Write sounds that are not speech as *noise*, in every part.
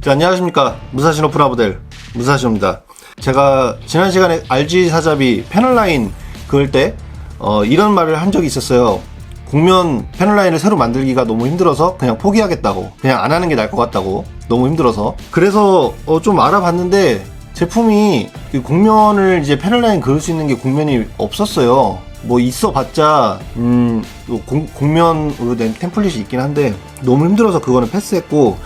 자, 안녕하십니까. 무사신 오프라보델 무사신입니다. 제가 지난 시간에 RG 사잡이 패널라인 그을 때 어, 이런 말을 한 적이 있었어요. 국면 패널라인을 새로 만들기가 너무 힘들어서 그냥 포기하겠다고 그냥 안 하는 게 나을 것 같다고 너무 힘들어서 그래서 어, 좀 알아봤는데 제품이 그 국면을 이제 패널라인 그을 수 있는 게 국면이 없었어요. 뭐 있어봤자 음, 요 공- 국면으로 된 템플릿이 있긴 한데 너무 힘들어서 그거는 패스했고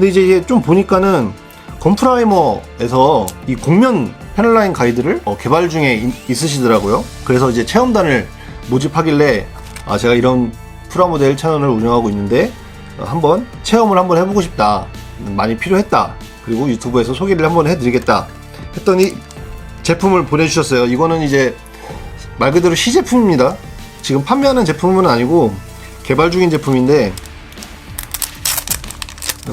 근데 이제 좀 보니까는 건프라이머에서 이 곡면 패널라인 가이드를 어, 개발 중에 있- 있으시더라고요. 그래서 이제 체험단을 모집하길래 아, 제가 이런 프라모델 채널을 운영하고 있는데 어, 한번 체험을 한번 해보고 싶다. 음, 많이 필요했다. 그리고 유튜브에서 소개를 한번 해드리겠다. 했더니 제품을 보내주셨어요. 이거는 이제 말 그대로 시제품입니다. 지금 판매하는 제품은 아니고 개발 중인 제품인데 어,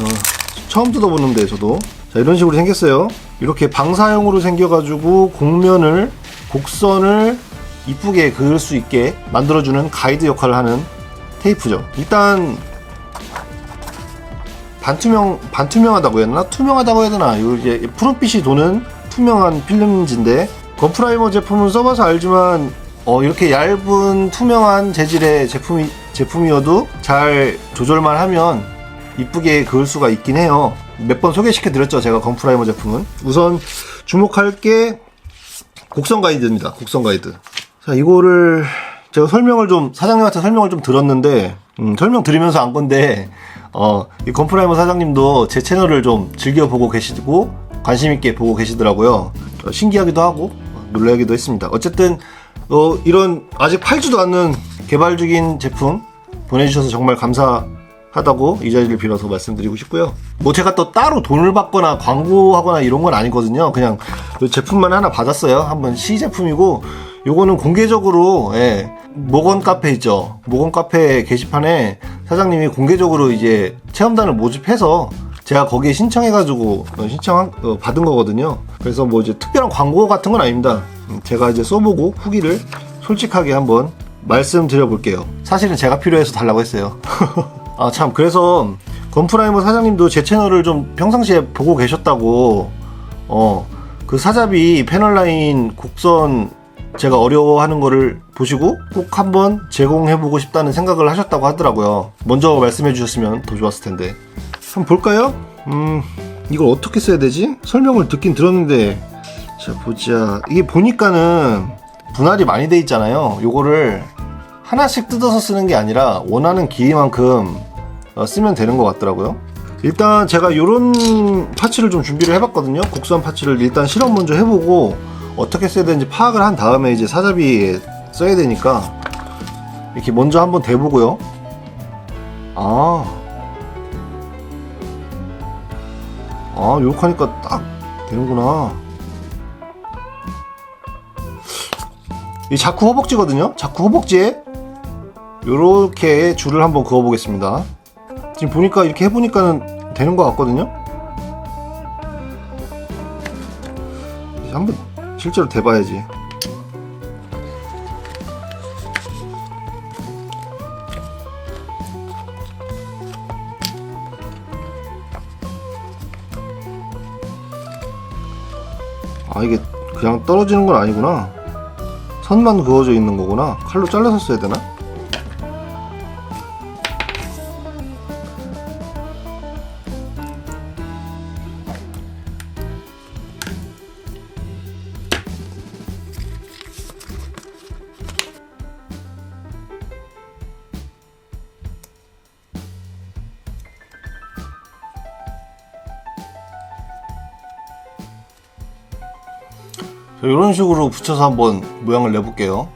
처음 뜯어보는데 저도. 자 이런 식으로 생겼어요. 이렇게 방사형으로 생겨가지고 곡면을 곡선을 이쁘게 그을 수 있게 만들어주는 가이드 역할을 하는 테이프죠. 일단 반투명 반투명하다고 해야 되나? 투명하다고 해야 되나? 요 이제 푸른빛이 도는 투명한 필름지인데 건프라이머 제품은 써봐서 알지만 어, 이렇게 얇은 투명한 재질의 제품이 제품이어도 잘 조절만 하면 이쁘게 그을 수가 있긴 해요. 몇 번 소개시켜 드렸죠, 제가 건프라이머 제품은. 우선 주목할 게 곡선 가이드입니다. 곡선 가이드. 자, 이거를 제가 설명을 좀 사장님한테 설명을 좀 들었는데 음, 설명 들으면서 안 건데 어, 이 건프라이머 사장님도 제 채널을 좀 즐겨 보고 계시고 관심 있게 보고 계시더라고요. 어, 신기하기도 하고 어, 놀라기도 했습니다. 어쨌든 어, 이런 아직 팔지도 않는 개발 중인 제품 보내주셔서 정말 감사 하다고 이 자리를 빌어서 말씀드리고 싶고요. 뭐 제가 또 따로 돈을 받거나 광고하거나 이런 건 아니거든요. 그냥 이 제품만 하나 받았어요. 한번 시 제품이고 요거는 공개적으로 예, 모건 카페 있죠. 모건 카페 게시판에 사장님이 공개적으로 이제 체험단을 모집해서 제가 거기에 신청해가지고 어, 신청 어, 받은 거거든요. 그래서 뭐 이제 특별한 광고 같은 건 아닙니다. 음, 제가 이제 써보고 후기를 솔직하게 한번 말씀드려 볼게요. 사실은 제가 필요해서 달라고 했어요. *laughs* 아 참 그래서 건프라이머 사장님도 제 채널을 좀 평상시에 보고 계셨다고 어 그 사자비 패널 라인 곡선 제가 어려워하는 거를 보시고 꼭 한번 제공해보고 싶다는 생각을 하셨다고 하더라고요. 먼저 말씀해 주셨으면 더 좋았을 텐데. 한번 볼까요? 음, 이걸 어떻게 써야 되지? 설명을 듣긴 들었는데, 자, 보자. 이게 보니까는 분할이 많이 돼 있잖아요. 요거를 하나씩 뜯어서 쓰는 게 아니라 원하는 길이만큼 어, 쓰면 되는 것 같더라고요. 일단 제가 요런 파츠를 좀 준비를 해봤거든요. 곡선 파츠를 일단 실험 먼저 해보고 어떻게 써야 되는지 파악을 한 다음에 이제 사자비에 써야 되니까 이렇게 먼저 한번 대보고요. 아, 아, 요렇게 하니까 딱 되는구나. 이 자쿠 허벅지거든요. 자쿠 허벅지에 요렇게 줄을 한번 그어 보겠습니다. 지금 보니까 이렇게 해보니까는 되는 것 같거든요. 이제 한번 실제로 대봐야지. 아 이게 그냥 떨어지는 건 아니구나. 선만 그어져 있는 거구나. 칼로 잘라서 써야 되나? 이런 식으로 붙여서 한번 모양을 내볼게요.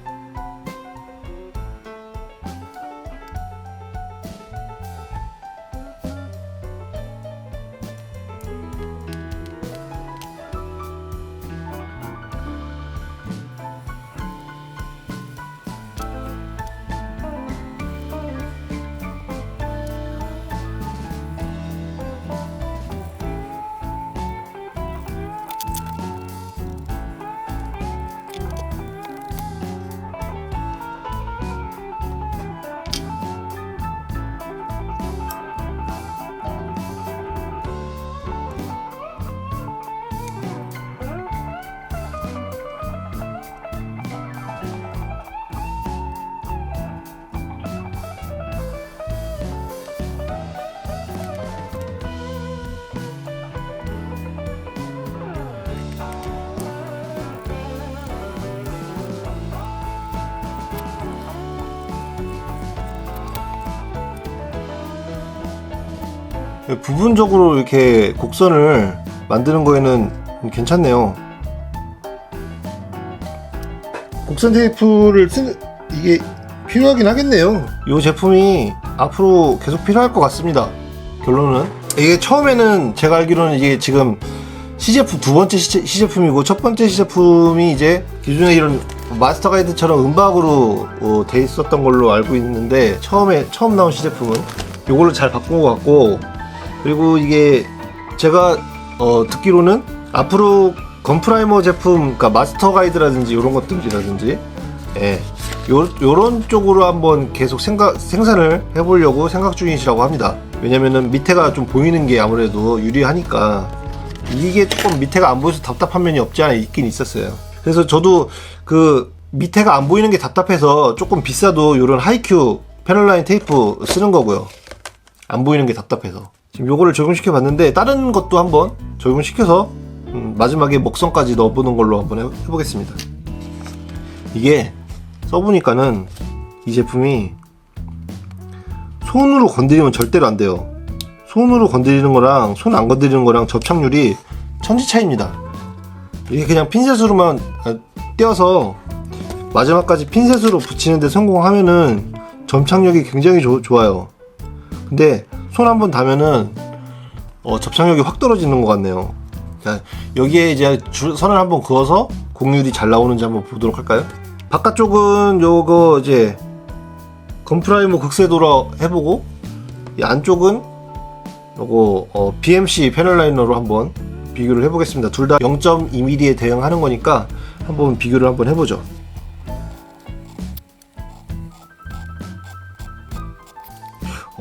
부분적으로 이렇게 곡선을 만드는 거에는 괜찮네요. 곡선 테이프를 쓰 이게 필요하긴 하겠네요. 이 제품이 앞으로 계속 필요할 것 같습니다. 결론은 이게 처음에는 제가 알기로는 이게 지금 시제품 두 번째 시, 시제품이고 첫 번째 시제품이 이제 기존에 이런 마스터 가이드처럼 음박으로 어, 돼 있었던 걸로 알고 있는데 처음에 처음 나온 시제품은 이걸로 잘 바꾼 것 같고 그리고 이게 제가 어, 듣기로는 앞으로 건프라이머 제품, 그러니까 마스터 가이드라든지 이런 것들이라든지 예, 요, 요런 쪽으로 한번 계속 생각, 생산을 해보려고 생각 중이시라고 합니다. 왜냐면은 밑에가 좀 보이는 게 아무래도 유리하니까 이게 조금 밑에가 안 보여서 답답한 면이 없지 않아 있긴 있었어요. 그래서 저도 그 밑에가 안 보이는 게 답답해서 조금 비싸도 요런 하이큐 패널라인 테이프 쓰는 거고요. 안 보이는 게 답답해서. 지금 요거를 적용시켜 봤는데 다른 것도 한번 적용시켜서 음, 마지막에 먹선까지 넣어보는 걸로 한번 해- 해보겠습니다. 이게 써보니까는 이 제품이 손으로 건드리면 절대로 안 돼요. 손으로 건드리는 거랑 손 안 건드리는 거랑 접착률이 천지 차이입니다. 이게 그냥 핀셋으로만 아, 떼어서 마지막까지 핀셋으로 붙이는데 성공하면은 접착력이 굉장히 좋- 좋아요. 근데 손 한 번 닿으면은 어, 접착력이 확 떨어지는 것 같네요. 자, 여기에 이제 줄- 선을 한번 그어서 곡률이 잘 나오는지 한번 보도록 할까요? 바깥쪽은 요거 이제 건프라이머 극세도로 해보고 이 안쪽은 요거 어, BMC 패널 라이너로 한번 비교를 해보겠습니다. 둘 다 0.2mm에 대응하는 거니까 한번 비교를 한번 해보죠.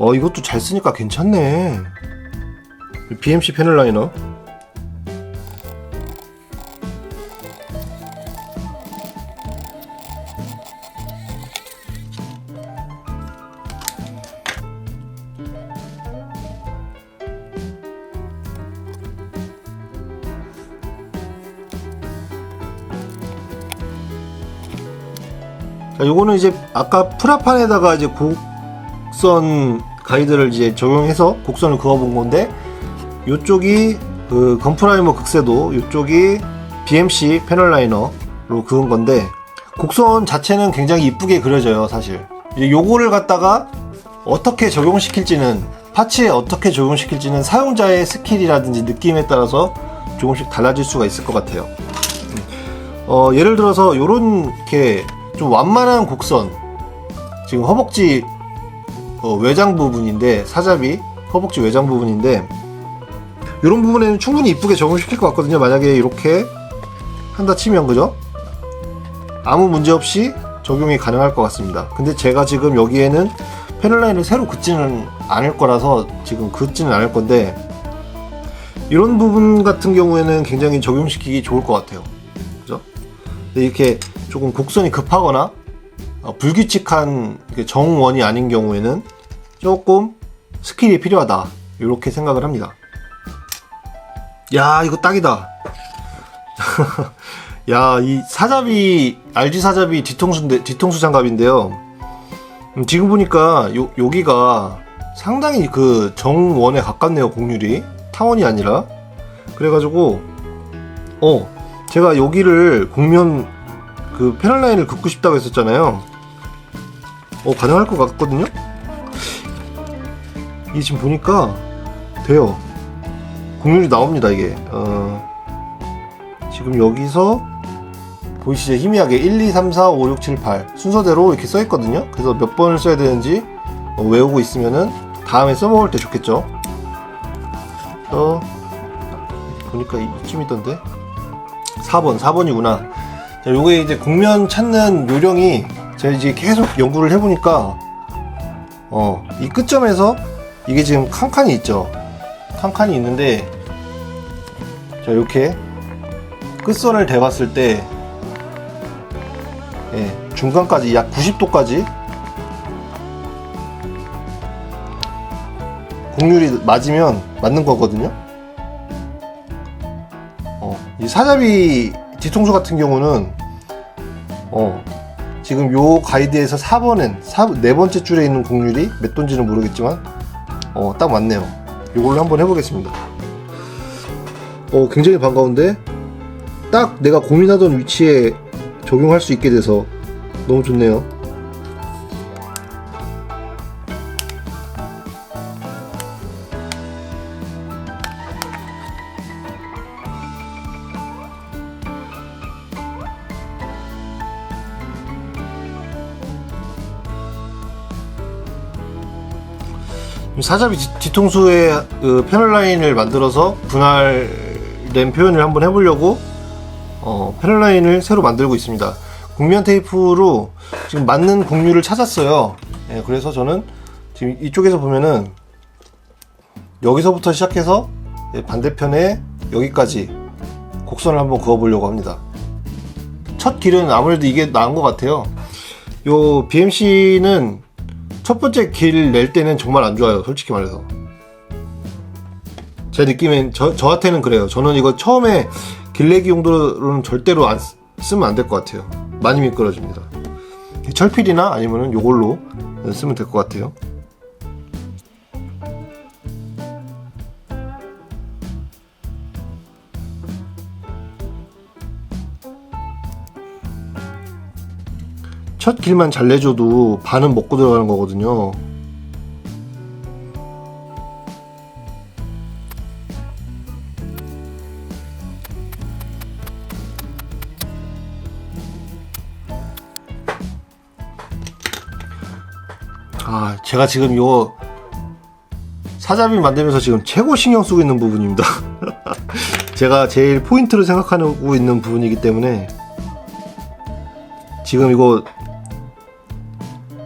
어 이것도 잘 쓰니까 괜찮네. BMC 패널 라이너. 자, 요거는 이제 아까 프라판에다가 이제 곡선 가이드를 이제 적용해서 곡선을 그어본 건데 요쪽이 그 건프라이머 극세도 요쪽이 BMC 패널 라이너로 그은 건데 곡선 자체는 굉장히 이쁘게 그려져요 사실. 이제 요거를 갖다가 어떻게 적용시킬지는 파츠에 어떻게 적용시킬지는 사용자의 스킬이라든지 느낌에 따라서 조금씩 달라질 수가 있을 것 같아요. 어, 예를 들어서 요런 이렇게 좀 완만한 곡선 지금 허벅지 어, 외장 부분인데 사잡이 허벅지 외장 부분인데 이런 부분에는 충분히 이쁘게 적용시킬 것 같거든요. 만약에 이렇게 한다 치면 그죠? 아무 문제 없이 적용이 가능할 것 같습니다. 근데 제가 지금 여기에는 패널라인을 새로 긋지는 않을 거라서 지금 긋지는 않을 건데 이런 부분 같은 경우에는 굉장히 적용시키기 좋을 것 같아요. 그죠? 이렇게 조금 곡선이 급하거나 어, 불규칙한 이렇게 정원이 아닌 경우에는 조금 스킬이 필요하다 이렇게 생각을 합니다. 야 이거 딱이다. *laughs* 야 이 사잡이 RG 사잡이 뒤통수인데 뒤통수 장갑인데요. 음, 지금 보니까 요 여기가 상당히 그 정원에 가깝네요 곡률이 타원이 아니라 그래가지고 어 제가 여기를 곡면 그 패널 라인을 긋고 싶다고 했었잖아요. 어 가능할 것 같거든요. 이게 지금 보니까 돼요. 곡률이 나옵니다 이게. 어, 지금 여기서 보이시죠? 희미하게 1, 2, 3, 4, 5, 6, 7, 8 순서대로 이렇게 써 있거든요. 그래서 몇 번을 써야 되는지 어, 외우고 있으면은 다음에 써먹을 때 좋겠죠. 어 보니까 이- 이쯤이던데 4번 4번이구나. 자, 요게 이제 곡면 찾는 요령이 제가 이제 계속 연구를 해보니까 어, 이 끝점에서 이게 지금 칸칸이 있죠. 칸칸이 있는데 자, 이렇게 끝선을 대봤을 때 예, 중간까지 약 90도까지 곡률이 맞으면 맞는 거거든요. 어, 이 사자비 뒤통수 같은 경우는 어, 지금 요 가이드에서 4번엔 사, 네 번째 줄에 있는 곡률이 몇 도인지는 모르겠지만 어, 딱 맞네요. 이걸로 한번 해보겠습니다. 어, 굉장히 반가운데 딱 내가 고민하던 위치에 적용할 수 있게 돼서 너무 좋네요. 사자비 뒤- 뒤통수에 그 패널 라인을 만들어서 분할된 표현을 한번 해보려고 어, 패널 라인을 새로 만들고 있습니다. 국면 테이프로 지금 맞는 곡률을 찾았어요. 예, 그래서 저는 지금 이쪽에서 보면은 여기서부터 시작해서 예, 반대편에 여기까지 곡선을 한번 그어보려고 합니다. 첫 길은 아무래도 이게 나은 것 같아요. 요 BMC는 첫 번째 길 낼 때는 정말 안 좋아요. 솔직히 말해서. 제 느낌엔 저, 저한테는 그래요. 저는 이거 처음에 길내기 용도로는 절대로 안 쓰- 쓰면 안 될 것 같아요. 많이 미끄러집니다. 철필이나 아니면은 요걸로 쓰면 될 것 같아요. 첫 길만 잘 내줘도 반은 먹고 들어가는 거거든요. 아, 제가 지금 요 사자비 만들면서 지금 최고 신경 쓰고 있는 부분입니다. *laughs* 제가 제일 포인트로 생각하고 있는 부분이기 때문에 지금 이거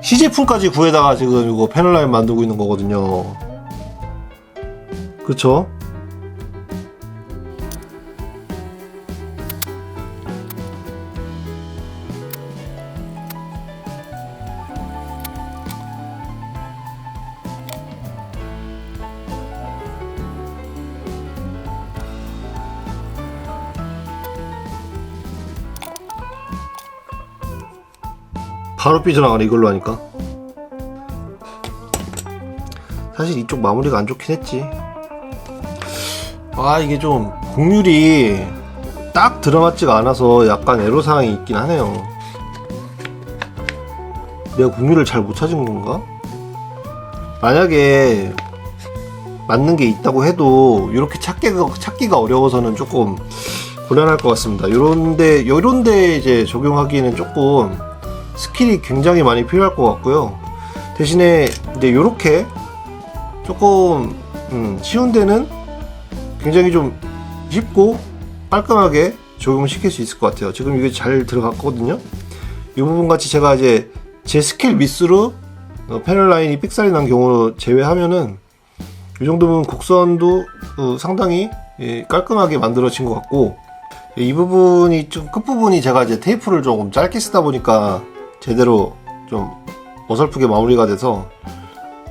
시제품까지 구해다가 지금 이거 패널라인 만들고 있는 거거든요. 그쵸? 바로 삐져나가네 이걸로 하니까. 사실 이쪽 마무리가 안 좋긴 했지. 아 이게 좀 곡률이 딱 들어맞지가 않아서 약간 애로사항이 있긴 하네요. 내가 곡률을 잘 못 찾은 건가? 만약에 맞는 게 있다고 해도 이렇게 찾기가, 찾기가 어려워서는 조금 곤란할 것 같습니다. 요런데 요런데 이제 적용하기에는 조금 스킬이 굉장히 많이 필요할 것 같고요. 대신에 이제 요렇게 조금 음, 쉬운 데는 굉장히 좀 쉽고 깔끔하게 적용을 시킬 수 있을 것 같아요. 지금 이게 잘 들어갔거든요. 이 부분 같이 제가 이제 제 스킬 미스로 어, 패널 라인이 삑살이 난 경우로 제외하면은 이 정도면 곡선도 어, 상당히 예, 깔끔하게 만들어진 것 같고 이 부분이 좀 끝부분이 제가 이제 테이프를 조금 짧게 쓰다 보니까 제대로 좀 어설프게 마무리가 돼서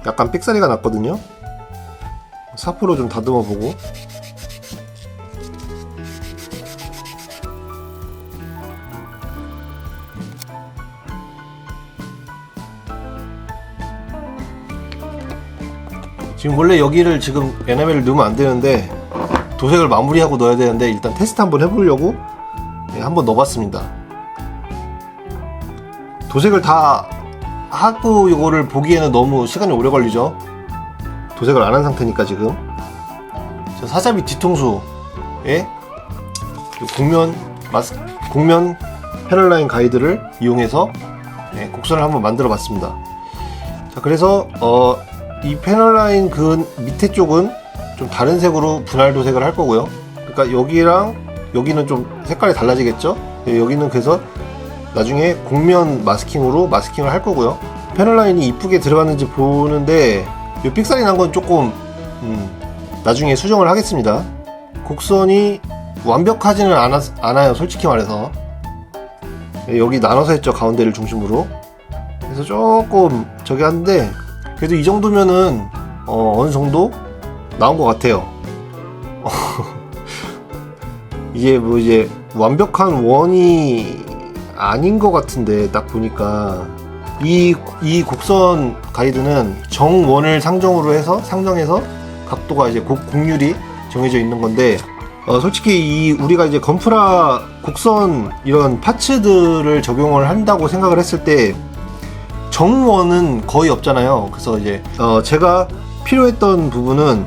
약간 삑사리가 났거든요. 사포로 좀 다듬어 보고 지금 원래 여기를 지금 에나멜을 넣으면 안 되는데 도색을 마무리하고 넣어야 되는데 일단 테스트 한번 해보려고 예, 한번 넣어봤습니다. 도색을 다 하고 이거를 보기에는 너무 시간이 오래 걸리죠. 도색을 안 한 상태니까 지금 저 사자비 뒤통수에 이 곡면 마스 곡면 패널라인 가이드를 이용해서 예, 곡선을 한번 만들어 봤습니다. 자 그래서 어, 이 패널라인 그 밑에 쪽은 좀 다른 색으로 분할 도색을 할 거고요. 그러니까 여기랑 여기는 좀 색깔이 달라지겠죠. 예, 여기는 그래서 나중에 곡면 마스킹으로 마스킹을 할 거고요. 패널 라인이 이쁘게 들어갔는지 보는데 이 삑살이 난 건 조금 음, 나중에 수정을 하겠습니다. 곡선이 완벽하지는 않아, 않아요. 솔직히 말해서 예, 여기 나눠서 했죠. 가운데를 중심으로. 그래서 조금 저기 한데 그래도 이 정도면은 어, 어느 정도 나온 것 같아요. *laughs* 이게 뭐 이제 완벽한 원이 아닌 것 같은데 딱 보니까 이, 이 곡선 가이드는 정원을 상정으로 해서 상정해서 각도가 이제 곡, 곡률이 정해져 있는 건데 어, 솔직히 이 우리가 이제 건프라 곡선 이런 파츠들을 적용을 한다고 생각을 했을 때 정원은 거의 없잖아요. 그래서 이제 어, 제가 필요했던 부분은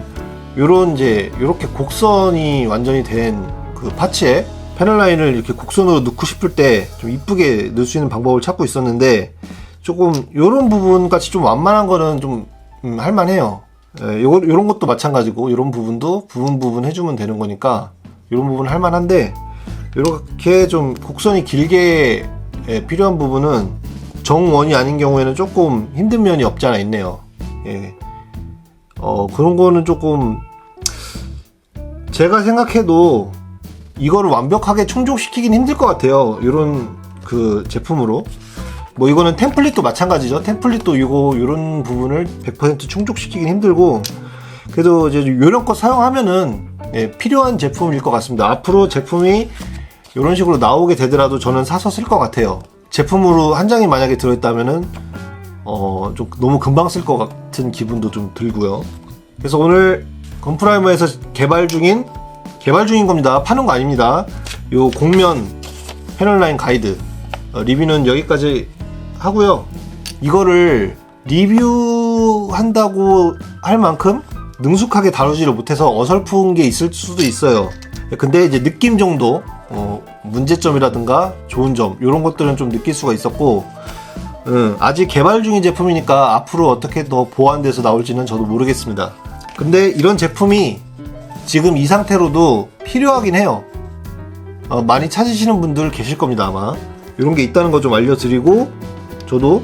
요런 이제 요렇게 곡선이 완전히 된 그 파츠에 패널 라인을 이렇게 곡선으로 넣고 싶을 때 좀 이쁘게 넣을 수 있는 방법을 찾고 있었는데 조금 요런 부분 같이 좀 완만한 거는 좀 음, 할만해요. 예, 요, 요런 것도 마찬가지고 요런 부분도 부분 부분 해주면 되는 거니까 요런 부분 할만한데 이렇게 좀 곡선이 길게 예, 필요한 부분은 정원이 아닌 경우에는 조금 힘든 면이 없지 않아 있네요. 예. 어, 그런 거는 조금 제가 생각해도 이거를 완벽하게 충족시키긴 힘들 것 같아요. 이런 그 제품으로. 뭐 이거는 템플릿도 마찬가지죠. 템플릿도 이거 이런 부분을 100% 충족시키긴 힘들고 그래도 이제 거 사용하면은 예, 필요한 제품일 것 같습니다. 앞으로 제품이 이런 식으로 나오게 되더라도 저는 사서 쓸 것 같아요. 제품으로 한 장이 만약에 들어있다면은 어, 좀 너무 금방 쓸 것 같은 기분도 좀 들고요. 그래서 오늘 건프라이머에서 개발 중인 개발 중인 겁니다. 파는 거 아닙니다. 요 공면 패널 라인 가이드 어, 리뷰는 여기까지 하고요. 이거를 리뷰한다고 할 만큼 능숙하게 다루지를 못해서 어설픈 게 있을 수도 있어요. 근데 이제 느낌 정도 어, 문제점이라든가 좋은 점 이런 것들은 좀 느낄 수가 있었고 음, 아직 개발 중인 제품이니까 앞으로 어떻게 더 보완돼서 나올지는 저도 모르겠습니다. 근데 이런 제품이 지금 이 상태로도 필요하긴 해요. 어, 많이 찾으시는 분들 계실 겁니다 아마. 이런 게 있다는 거 좀 알려드리고 저도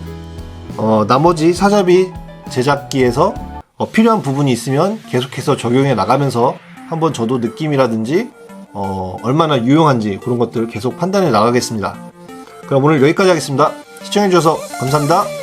어, 나머지 사자비 제작기에서 어, 필요한 부분이 있으면 계속해서 적용해 나가면서 한번 저도 느낌이라든지 어, 얼마나 유용한지 그런 것들을 계속 판단해 나가겠습니다. 그럼 오늘 여기까지 하겠습니다. 시청해주셔서 감사합니다.